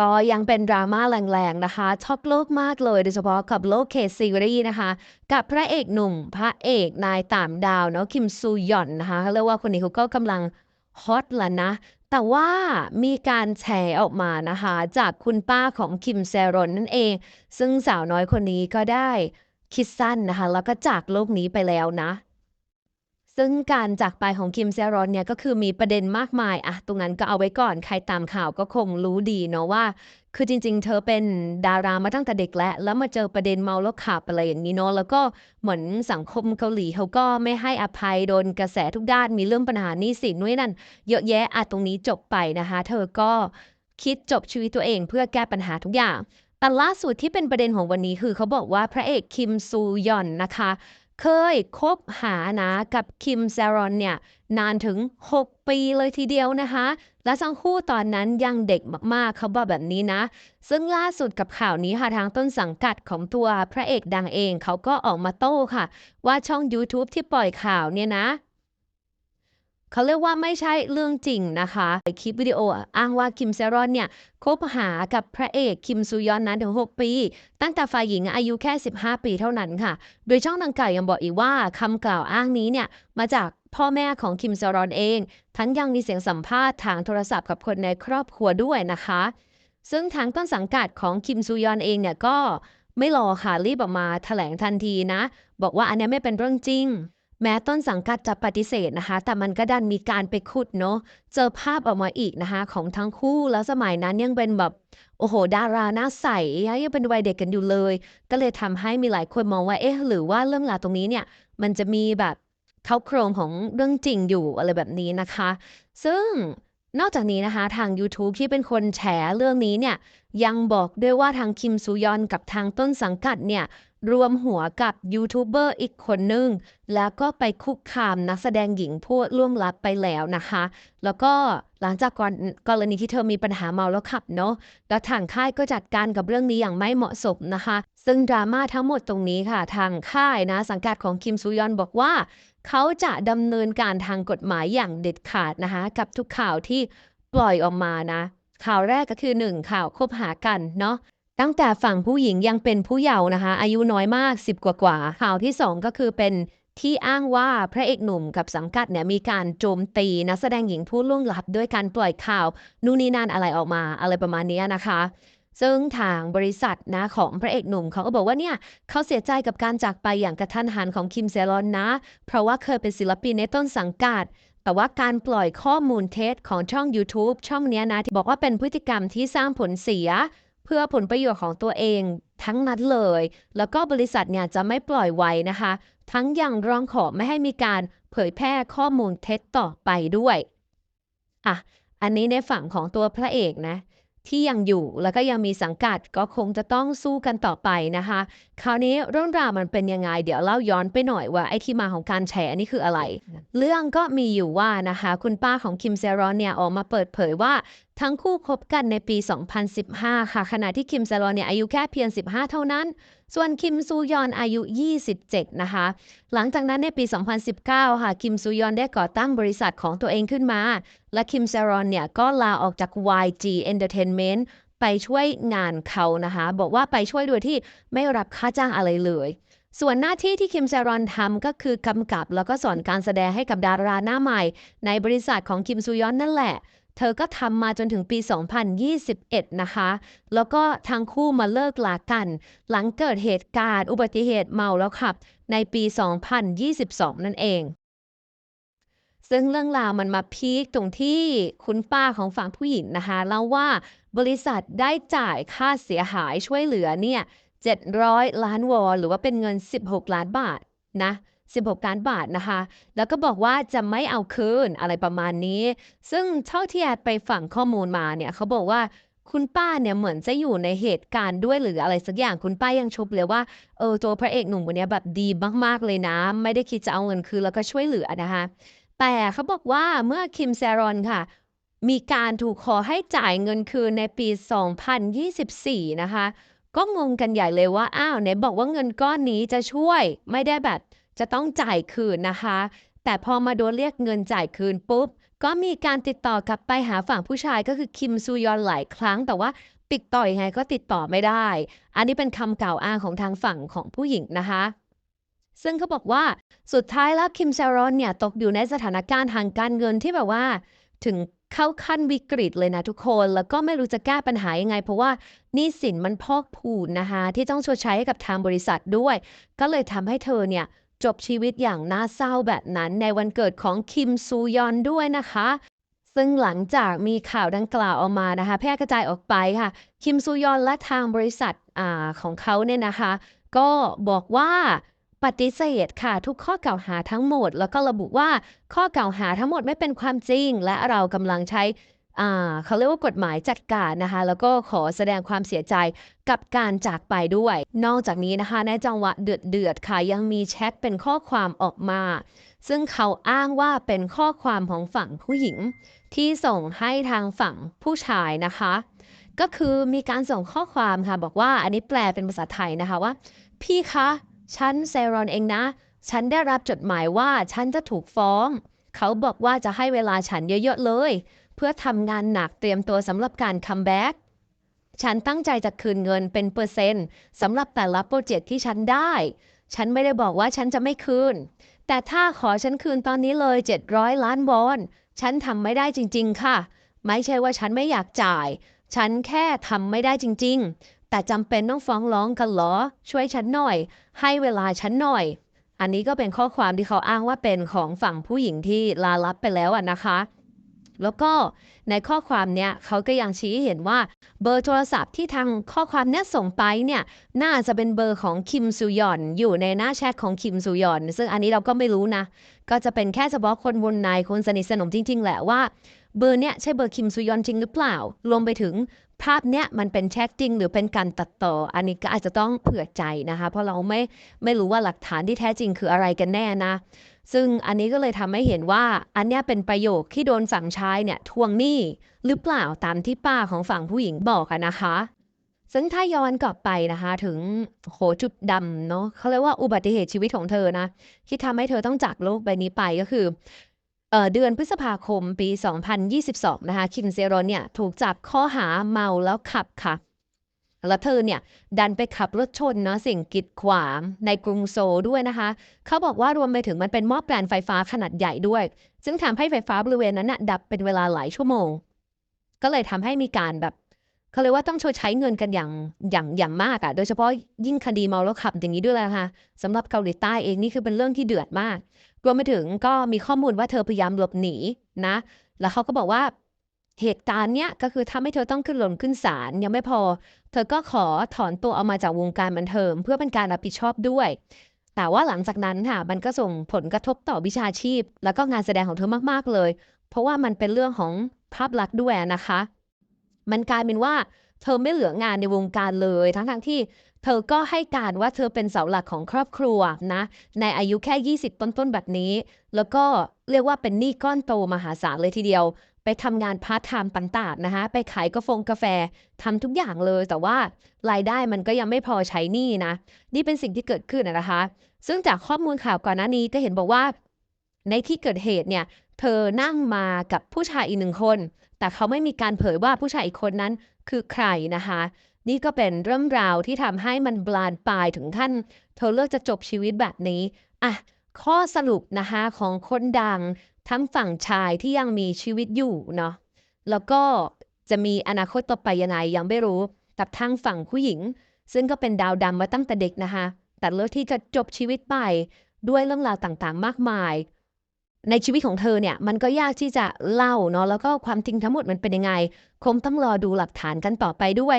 ก็ยังเป็นดราม่าแรงๆนะคะช็อกโลกมากเลยโดยเฉพาะกับโลกเคซีรีส์นะคะ กับพระเอกหนุ่ม พระเอกนายต่างดาวเนาะคิมซูหยอนนะคะเขาเรียกว่าคนนี้เขาก็กำลังฮอตแล้วนะ แต่ว่ามีการแฉออกมานะคะ จากคุณป้าของคิมแซรอนนั่นเอง ซึ่งสาวน้อยคนนี้ก็ได้คิดสั้นนะคะ แล้วก็จากโลกนี้ไปแล้วนะ ซึ่งการจากไปของคิมเซรอนเนี่ยก็คือมีประเด็นมากมายอะตรงนั้นก็เอาไว้ก่อนใครตามข่าวก็คงรู้ดีเนาะว่า คือจริง ๆ เธอเป็นดารามาตั้งแต่เด็กแล้วแล้วมาเจอประเด็นเมาแล้วขับอะไรอย่างนี้เนาะแล้วก็เหมือนสังคมเกาหลีเขาก็ไม่ให้อภัยโดนกระแสทุกด้านมีเรื่องปัญหานี้สินนู่นนนั่น เยอะแยะอะตรงนี้จบไปนะคะ เธอก็คิดจบชีวิตตัวเองเพื่อแก้ปัญหาทุกอย่างแต่ล่าสุดที่เป็นประเด็นของวันนี้คือเขาบอกว่าพระเอกคิมซูยอนนะคะ เคยคบหานะกับคิมแซรอนเนี่ยนานถึง 6 ปีเลยทีเดียวนะคะ และทั้งคู่ตอนนั้นยังเด็กมากๆเขาบอกแบบนี้นะ ซึ่งล่าสุดกับข่าวนี้ค่ะทางต้นสังกัดของตัวพระเอกดังเอง เขาก็ออกมาโต้ค่ะ ว่าช่อง YouTube ที่ปล่อยข่าวเนี่ยนะ เขาเรียกว่าไม่ใช่เรื่องจริงนะคะคลิปวิดีโออ้างว่าคิมเซรอนเนี่ยคบหากับพระเอกคิมซูยอนนั้นถึง 6 ปี ตั้งแต่ฝ่ายหญิงอายุแค่ 15 ปีเท่านั้นค่ะ โดยช่องดังกล่าวยังบอกอีกว่าคำกล่าวอ้างนี้เนี่ยมาจากพ่อแม่ของคิมเซรอนเอง ทั้งยังมีเสียงสัมภาษณ์ทางโทรศัพท์กับคนในครอบครัวด้วยนะคะ ซึ่งทางต้นสังกัดของคิมซูยอนเองเนี่ยก็ไม่รอค่ะรีบออกมาแถลงทันทีนะ บอกว่าอันนี้ไม่เป็นเรื่องจริง แม้ต้นสังกัดจะปฏิเสธนะคะ แต่มันก็ดันมีการไปขุดเนาะเจอภาพออกมาอีกนะคะ ของทั้งคู่แล้วสมัยนั้นยังเป็นแบบโอ้โห ดาราหน้าใสยังเป็นวัยเด็กกันอยู่เลย ก็เลยทำให้มีหลายคนมองว่าเอ๊ะหรือว่าเรื่องราวตรงนี้เนี่ยมันจะมีแบบเข้าโครงของเรื่องจริงอยู่อะไรแบบนี้นะคะ ซึ่ง นอกจากนี้นะคะ ทาง YouTube ที่เป็นคนแฉเรื่องนี้เนี่ยยังบอกด้วยว่าทางคิมซูยอนกับทางต้นสังกัดเนี่ยรวมหัวกับยูทูบเบอร์อีกคนหนึ่งแล้วก็ไปคุกคามนักแสดงหญิงผู้ล่วงลับไปแล้วนะคะ แล้วก็หลังจากกรกรณีที่เธอมีปัญหาเมาแล้วขับเนาะแล้วทางค่ายก็จัดการกับเรื่องนี้อย่างไม่เหมาะสมนะคะ ซึ่งดราม่าทั้งหมดตรงนี้ค่ะ ทางค่ายนะสังกัดของคิมซูยอนบอกว่า เขาจะดำเนินการทางกฎหมายอย่างเด็ดขาดนะคะ กับทุกข่าวที่ปล่อยออกมานะ ข่าวแรกก็คือ 1 ข่าวคบหากันเนาะตั้งแต่ฝั่งผู้หญิงยังเป็นผู้เยาว์นะคะ อายุน้อยมาก 10 กว่ากว่าข่าวที่ 2 ก็คือเป็นที่อ้างว่าพระเอกหนุ่มกับสังกัดเนี่ยมีการโจมตีนักแสดงหญิงผู้ล่วงลับด้วยการปล่อยข่าวนู่นนี่นั่นอะไรออกมาอะไรประมาณนี้นะคะ ซึ่งทางบริษัทนะของพระเอกหนุ่มเขาก็บอกว่าเนี่ยเขาเสียใจกับการจากไปอย่างกระทันหันของคิมเซรอนนะ เพราะว่าเคยเป็นศิลปินในต้นสังกัดแต่ว่าการปล่อยข้อมูลเท็จของช่อง YouTube ช่องนี้นะ ที่บอกว่าเป็นพฤติกรรมที่สร้างผลเสีย เพื่อผลประโยชน์ของตัวเองทั้งนั้นเลย แล้วก็บริษัทเนี่ยจะไม่ปล่อยไว้นะคะ ทั้งยังร้องขอไม่ให้มีการเผยแพร่ข้อมูลเท็จต่อไปด้วยอะอันนี้ในฝั่งของตัวพระเอกนะ ที่ยังอยู่แล้วก็ยังมีสังกัดก็คงจะต้องสู้กันต่อไปนะคะ คราวนี้เรื่องราวมันเป็นยังไง เดี๋ยวเล่าย้อนไปหน่อยว่าไอ้ที่มาของการแฉนี่คืออะไร เรื่องก็มีอยู่ว่านะคะ คุณป้าของคิมเซรอนเนี่ยออกมาเปิดเผยว่าทั้งคู่คบกันในปี 2015 ค่ะ ขณะที่คิมเซรอนเนี่ยอายุแค่เพียง 15 เท่านั้น ส่วนคิมซูยอนอายุ 27 นะคะ หลังจากนั้นในปี 2019 ค่ะ คิมซูยอนได้ก่อตั้งบริษัทของตัวเองขึ้นมา และคิมเซรอนเนี่ยก็ลาออกจาก YG Entertainment ไปช่วยงานเขานะคะ บอกว่าไปช่วยโดยที่ไม่รับค่าจ้างอะไรเลยส่วนหน้าที่ที่คิมเซรอนทำก็คือกำกับแล้วก็สอนการแสดงให้กับดาราหน้าใหม่ ในบริษัทของคิมซูยอนนั่นแหละ เธอก็ทำมาจนถึงปี 2021 นะคะ แล้วก็ทั้งคู่มาเลิกลากัน หลังเกิดเหตุการณ์อุบัติเหตุเมาแล้วขับ ในปี 2022 นั่นเอง ซึ่งเรื่องราวมันมาพีคตรงที่คุณป้าของฝั่งผู้หญิงนะคะเล่าว่าบริษัทได้จ่ายค่าเสียหายช่วยเหลือเนี่ย 700 ล้านวอนหรือว่าเป็นเงิน 16 ล้านบาทนะ 16ล้านบาทนะคะ แล้วก็บอกว่าจะไม่เอาคืนอะไรประมาณนี้ ซึ่งเท่าที่แอดไปฝั่งข้อมูลมาเนี่ยเขาบอกว่าคุณป้าเนี่ยเหมือนจะอยู่ในเหตุการณ์ด้วยหรืออะไรสักอย่างคุณป้ายังชมเลยว่าเออตัวพระเอกหนุ่มคนนี้แบบดีมากๆเลยนะ ไม่ได้คิดจะเอาเงินคืนแล้วก็ช่วยเหลือนะคะ แต่เขาบอกว่าเมื่อคิมแซรอนค่ะ มีการถูกขอให้จ่ายเงินคืนในปี 2024 นะคะ ก็งงกันใหญ่เลยว่าอ้าวไหนบอกว่าเงินก้อนนี้จะช่วยไม่ได้แบบ จะต้องจ่ายคืนนะคะ แต่พอมาโดนเรียกเงินจ่ายคืนปุ๊บ ก็มีการติดต่อกลับไปหาฝั่งผู้ชายก็คือคิมซูยอนหลายครั้ง แต่ว่าติดต่อยังไงก็ติดต่อไม่ได้ อันนี้เป็นคำกล่าวอ้างของทางฝั่งของผู้หญิงนะคะ ซึ่งเขาบอกว่าสุดท้ายแล้วคิมเซรอนเนี่ยตกอยู่ในสถานการณ์ทางการเงินที่แบบว่า ถึงเข้าขั้นวิกฤตเลยนะทุกคน แล้วก็ไม่รู้จะแก้ปัญหายังไง เพราะว่านี้สินมันพอกพูนนะคะ ที่ต้องชดใช้ให้กับทางบริษัทด้วย ก็เลยทำให้เธอเนี่ย จบชีวิตอย่างน่าเศร้าแบบนั้นในวันเกิดของคิมซูยอนด้วยนะคะ ซึ่งหลังจากมีข่าวดังกล่าวออกมานะคะ แพร่กระจายออกไปค่ะ คิมซูยอนและทางบริษัทอ่าของเขาเนี่ยนะคะ ก็บอกว่าปฏิเสธค่ะ ทุกข้อกล่าวหาทั้งหมด แล้วก็ระบุว่าข้อกล่าวหาทั้งหมดไม่เป็นความจริง และเรากำลังใช้ เขาเรียกว่ากฎหมายจัดการนะคะ แล้วก็ขอแสดงความเสียใจกับการจากไปด้วย นอกจากนี้นะคะในจังหวะเดือดเดือดๆค่ะยังมีแชทเป็นข้อความออกมา ซึ่งเขาอ้างว่าเป็นข้อความของฝั่งผู้หญิง ที่ส่งให้ทางฝั่งผู้ชายนะคะ ก็คือมีการส่งข้อความค่ะบอกว่าอันนี้แปลเป็นภาษาไทยนะคะว่า พี่คะฉันเซรอนเองนะ ฉันได้รับจดหมายว่าฉันจะถูกฟ้อง เขาบอกว่าจะให้เวลาฉันเยอะๆเลย เพื่อทำงานหนักเตรียมตัวสำหรับการคัมแบ็กฉันตั้งใจจะคืนเงินเป็นเปอร์เซ็นต์สำหรับแต่ละโปรเจกต์ที่ฉันได้ ฉันไม่ได้บอกว่าฉันจะไม่คืน แต่ถ้าขอฉันคืนตอนนี้เลย 700 ล้านวอนฉันทำไม่ได้จริง ๆ ค่ะ ไม่ใช่ว่าฉันไม่อยากจ่าย ฉันแค่ทำไม่ได้จริง ๆ แต่จำเป็นต้องฟ้องร้องกันเหรอ ช่วยฉันหน่อย ให้เวลาฉันหน่อย อันนี้ก็เป็นข้อความที่เขาอ้างว่าเป็นของฝั่งผู้หญิงที่ลาลับไปแล้วอะนะคะ แล้วก็ในข้อความเนี้ยเขาก็ยังชี้เห็นว่าเบอร์โทรศัพท์ที่ทางข้อความเนี้ยส่งไปเนี่ยน่าจะเป็นเบอร์ของคิมซูยอนอยู่ในหน้าแชทของคิมซูยอนซึ่งอันนี้เราก็ไม่รู้นะ ก็จะเป็นแค่เฉพาะคนวงในคนสนิทสนมจริง ๆ แหละว่าเบอร์เนี้ยใช่เบอร์คิมซูยอนจริงหรือเปล่ารวมไปถึงภาพเนี้ยมันเป็นแชทจริงหรือเป็นการตัดต่อ อันนี้ก็อาจจะต้องเผื่อใจนะคะ เพราะเราไม่ไม่รู้ว่าหลักฐานที่แท้จริงคืออะไรกันแน่นะ ซึ่งอันนี้ก็เลยทำให้เห็นว่าอันเนี้ยเป็นประโยคที่โดนฝั่งชายเนี่ยทวงหนี้หรือเปล่าตามที่ป้าของฝั่งผู้หญิงบอกอะนะคะ ซึ่งถ้าย้อนกลับไปนะคะ ถึงโหจุดดำเนาะเขาเรียกว่าอุบัติเหตุชีวิตของเธอนะที่ทำให้เธอต้องจากโลกใบนี้ไปก็คือเดือนพฤษภาคมปี 2022 นะคะ คิมเซรอนเนี่ย ถูกจับข้อหาเมาแล้วขับค่ะ แล้วเธอเนี่ยดันไปขับรถชนเนาะสิ่งกีดขวางในกรุงโซลด้วยนะคะ เขาบอกว่ารวมไปถึงมันเป็นหม้อแปลนไฟฟ้าขนาดใหญ่ด้วย ซึ่งทำให้ไฟฟ้าบริเวณนั้นนะดับเป็นเวลาหลายชั่วโมง ก็เลยทำให้มีการแบบเขาเลยว่าต้องชดใช้เงินกันอย่างอย่างอย่างมากอะ่ะ โดยเฉพาะยิ่งคดีเมาแล้วขับอย่างนี้ด้วยละค่ะสำหรับเกาหลีใต้เองนี่คือเป็นเรื่องที่เดือดมาก รวมไปถึงก็มีข้อมูลว่าเธอพยายามหลบหนีนะ แล้วเขาก็บอกว่า เหตุการณ์เนี้ยก็คือทำให้เธอต้องขึ้นหลงขึ้นศาลยังไม่พอ เธอก็ขอถอนตัวออกมาจากวงการบันเทิงเพื่อเป็นการรับผิดชอบด้วย แต่ว่าหลังจากนั้นค่ะมันก็ส่งผลกระทบต่อวิชาชีพ แล้วก็งานแสดงของเธอมากๆเลย เพราะว่ามันเป็นเรื่องของภาพลักษณ์ด้วยนะคะ มันกลายเป็นว่าเธอไม่เหลืองานในวงการเลย ทั้งๆทที่เธอก็ให้การว่าเธอเป็นเสาหลักของครอบครัวนะ ในอายุแค่ 20 ต้นๆแบบนี้ แล้วก็เรียกว่าเป็นหนี้ก้อนโตมหาศาลเลยทีเดียว ไปทำงานพาร์ทไทม์ต่างๆนะคะ ไปขายกาแฟกาแฟทำทุกอย่างเลย แต่ว่ารายได้มันก็ยังไม่พอใช้นี้นะ นี่เป็นสิ่งที่เกิดขึ้นนะนะคะ ซึ่งจากข้อมูลข่าวก่อนหน้านี้ก็เห็นบอกว่า ในที่เกิดเหตุเนี่ยเธอนั่งมากับผู้ชายอีกหนึ่งคน แต่เขาไม่มีการเผยว่าผู้ชายอีกคนนั้นคือใครนะคะ นี่ก็เป็นเรื่องราวที่ทำให้มันบานปลายถึงขั้น เธอเลือกจะจบชีวิตแบบนี้อะข้อสรุปนะคะของคนดัง ทั้งฝั่งชายที่ยังมีชีวิตอยู่เนาะแล้วก็จะมีอนาคตต่อไปยังไงยังไม่รู้กับทางฝั่งผู้หญิง ซึ่งก็เป็นดาวดำมาตั้งแต่เด็กนะคะแต่เลือกที่จะจบชีวิตไปด้วยเรื่องราวต่างๆ มากมาย ในชีวิตของเธอเนี่ยมันก็ยากที่จะเล่าเนาะแล้วก็ความจริงทั้งหมดมันเป็นยังไง คงต้องรอดูหลักฐานกันต่อไปด้วย